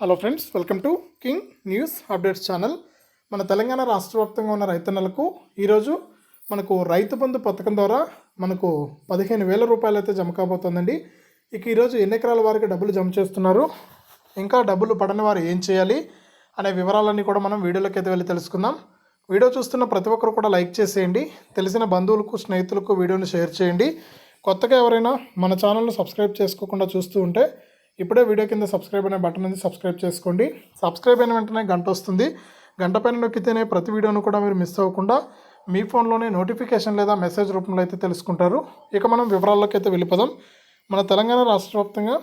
Hello friends welcome to king news updates channel మన తెలంగాణ రాష్ట్ర వ్యాప్తంగా ఉన్న రైతన్నలకు ఈరోజు మనకు రైతు బంధు పథకం ద్వారా మనకు పదిహేను వేల రూపాయలు అయితే జమ కాబోతుందండి. ఇక ఈరోజు ఎన్ని ఎకరాల వారికి డబ్బులు జమ చేస్తున్నారు? ఇంకా డబ్బులు పడని వారు ఏం చేయాలి? అనే వివరాలన్నీ కూడా మనం వీడియోలోకి అయితే వెళ్ళి తెలుసుకుందాం. వీడియో చూస్తున్న ప్రతి ఒక్కరు కూడా లైక్ చేసేయండి. తెలిసిన బంధువులకు స్నేహితులకు వీడియోని షేర్ చేయండి. కొత్తగా ఎవరైనా మన ఛానల్ను సబ్స్క్రైబ్ చేసుకోకుండా చూస్తూ ఉంటే ఇప్పుడే వీడియో కింద సబ్స్క్రైబ్ అనే బటన్ ఉంది సబ్స్క్రైబ్ చేసుకోండి. సబ్స్క్రైబ్ అయిన వెంటనే గంట వస్తుంది. గంట పైన నొక్కితేనే ప్రతి వీడియోను కూడా మీరు మిస్ అవ్వకుండా మీ ఫోన్లోనే నోటిఫికేషన్ లేదా మెసేజ్ రూపంలో అయితే తెలుసుకుంటారు. ఇక మనం వివరాల్లోకి అయితే వెళ్ళిపోదాం. మన తెలంగాణ రాష్ట్ర వ్యాప్తంగా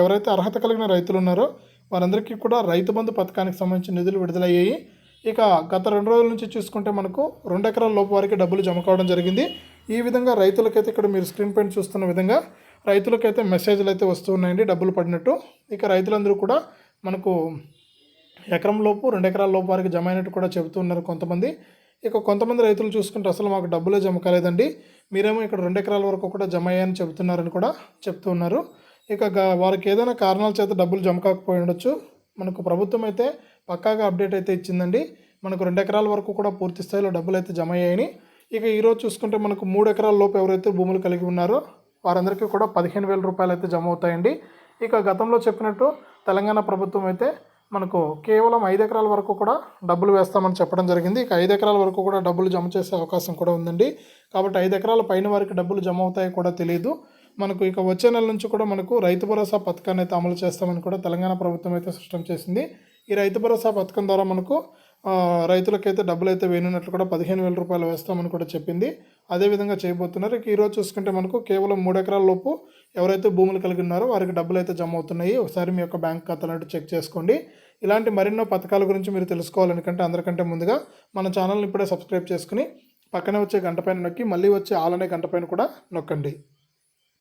ఎవరైతే అర్హత కలిగిన రైతులు ఉన్నారో వారందరికీ కూడా రైతు బంధు పథకానికి సంబంధించిన నిధులు విడుదలయ్యాయి. ఇక గత రెండు రోజుల నుంచి చూసుకుంటే మనకు రెండు ఎకరాల లోపు వారికి డబ్బులు జమ కావడం జరిగింది. ఈ విధంగా రైతులకైతే ఇక్కడ మీరు స్క్రీన్ పైన చూస్తున్న విధంగా రైతులకైతే మెసేజ్లు అయితే వస్తున్నాయండి డబ్బులు పడినట్టు. ఇక రైతులందరూ కూడా మనకు ఎకరం లోపు రెండు ఎకరాల లోపు వారికి జమ అయినట్టు కూడా చెబుతున్నారు కొంతమంది. ఇక కొంతమంది రైతులు చూసుకుంటే అసలు మాకు డబ్బులే జమ కాలేదండి. మీరేమో ఇక్కడ రెండు ఎకరాల వరకు కూడా జమ అయ్యాయని చెబుతున్నారని కూడా చెప్తూ ఉన్నారు. ఇక వారికి ఏదైనా కారణాల చేత డబ్బులు జమ కాకపోయి ఉండొచ్చు. మనకు ప్రభుత్వం అయితే పక్కాగా అప్డేట్ అయితే ఇచ్చిందండి. మనకు రెండు ఎకరాల వరకు కూడా పూర్తి స్థాయిలో డబ్బులు అయితే జమ అయ్యాయని. ఇక ఈరోజు చూసుకుంటే మనకు మూడు ఎకరాల లోపు ఎవరైతే భూములు కలిగి ఉన్నారో వారందరికీ కూడా పదిహేను వేల రూపాయలు అయితే జమ అవుతాయండి. ఇక గతంలో చెప్పినట్టు తెలంగాణ ప్రభుత్వం అయితే మనకు కేవలం ఐదు ఎకరాల వరకు కూడా డబ్బులు వేస్తామని చెప్పడం జరిగింది. ఇక ఐదు ఎకరాల వరకు కూడా డబ్బులు జమ చేసే అవకాశం కూడా ఉందండి. కాబట్టి ఐదు ఎకరాల పైన వారికి డబ్బులు జమ అవుతాయో కూడా తెలియదు మనకు ఇక వచ్చే నెల నుంచి కూడా మనకు రైతు భరోసా పథకాన్ని అయితే అమలు చేస్తామని కూడా తెలంగాణ ప్రభుత్వం అయితే స్పష్టం చేసింది. ఈ రైతు భరోసా పథకం ద్వారా మనకు రైతులకైతే డబ్బులు అయితే వేయనున్నట్లు కూడా పదిహేను వేల రూపాయలు వేస్తామని కూడా చెప్పింది. అదేవిధంగా చేయబోతున్నారు. ఇక ఈరోజు చూసుకుంటే మనకు కేవలం మూడు ఎకరాల లోపు ఎవరైతే భూములు కలిగి ఉన్నారో వారికి డబ్బులు అయితే జమ అవుతున్నాయి. ఒకసారి మీ యొక్క బ్యాంక్ ఖాతాలంటే చెక్ చేసుకోండి. ఇలాంటి మరెన్నో పథకాల గురించి మీరు తెలుసుకోవాలనుకుంటే అందరికంటే ముందుగా మన ఛానల్ని ఇప్పుడే సబ్స్క్రైబ్ చేసుకుని పక్కనే వచ్చే గంట పైన నొక్కి మళ్ళీ వచ్చే ఆలనే గంట పైన కూడా నొక్కండి.